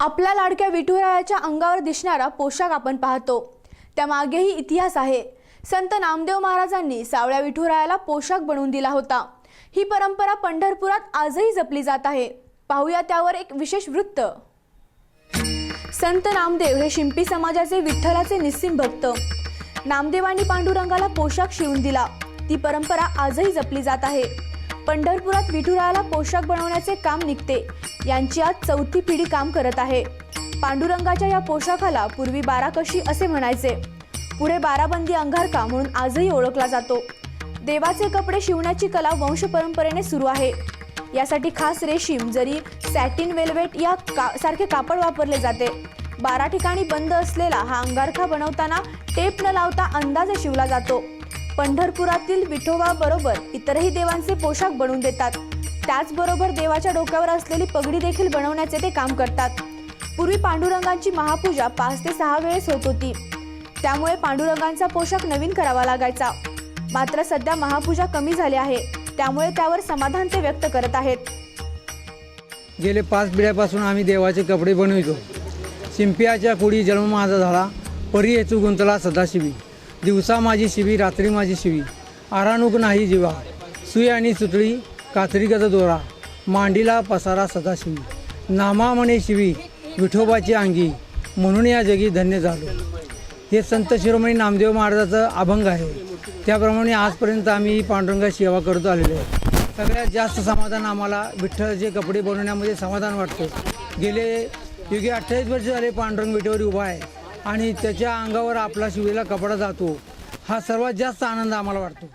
आपल्या लाडक्या विठुरायाच्या अंगावर दिसणारा पोशाख आपण पाहतो. त्यामागेही इतिहास आहे. संत नामदेव महाराजांनी सावळ्या विठुरायाला पोशाख बनवून दिला होता. ही परंपरा पंढरपुरात आजही जपली जात आहे. पाहूया त्यावर एक विशेष वृत्त. संत नामदेव हे शिंपी समाजाचे विठ्ठलाचे निस्सिम भक्त. नामदेवांनी पांडुरंगाला पोशाख शिवून दिला. ती परंपरा आजही जपली जात आहे. पंढरपुरात विठुरायाला पोशाख बनवण्याचे काम निघते. यांची आज चौथी पिढी काम करत आहे. पांडुरंगाच्या या पोशाखाला पूर्वी बाराकशी असे म्हणायचे. पुढे बाराबंदी अंगारका म्हणून आजही ओळखला जातो. देवाचे कपडे शिवण्याची कला वंश परंपरेने सुरू आहे. यासाठी खास रेशीम जरी सॅटिन वेल्वेट या का सारखे कापड वापरले जाते. बारा ठिकाणी बंद असलेला हा अंगारखा बनवताना टेप न लावता अंदाजे शिवला जातो. पंढरपुरातील विठोबा बरोबर इतरही देवांचे पोशाख बनवून देतात. त्याचबरोबर देवाच्या डोक्यावर असलेली पगडी देखील बनवण्याचे ते काम करतात. पूर्वी पांडुरंगांची महापूजा पाच ते सहा वेळेस होत होती. त्यामुळे पांडुरंगांचा पोशाख नवीन करावा लागायचा. मात्र सध्या महापूजा कमी झाली आहे. त्यामुळे त्यावर समाधान ते व्यक्त करत आहेत. गेले पाच पिढ्यापासून आम्ही देवाचे कपडे बनवितो. शिंपियाच्या कुडी जन्म माझा झाला परी येचू गुंतला सदाशिवी. दिवसा माझी शिवी रात्री माझी शिवी. आरानुक नाही जीवा. सुई आणि सुतळी कातरी गज दोरा. मांडीला पसारा सदाशिवी नामा म्हणे शिवी विठोबाची अंगी. म्हणून या जगी धन्य झालो. हे संत शिरोमणी नामदेव महाराजाचं अभंग आहे. त्याप्रमाणे आजपर्यंत आम्ही पांडुरंगा सेवा करत आलेलो आहे. सगळ्यात जास्त समाधान आम्हाला विठ्ठलचे कपडे बनवण्यामध्ये समाधान वाटतो. गेले युगे अठ्ठावीस वर्ष झाले पांडुरंग विटेवर उभा आहे. आणि त्याच्या अंगावर आपला शिवलेला कपडा जातो. हा सर्वात जास्त आनंद आम्हाला वाटतो.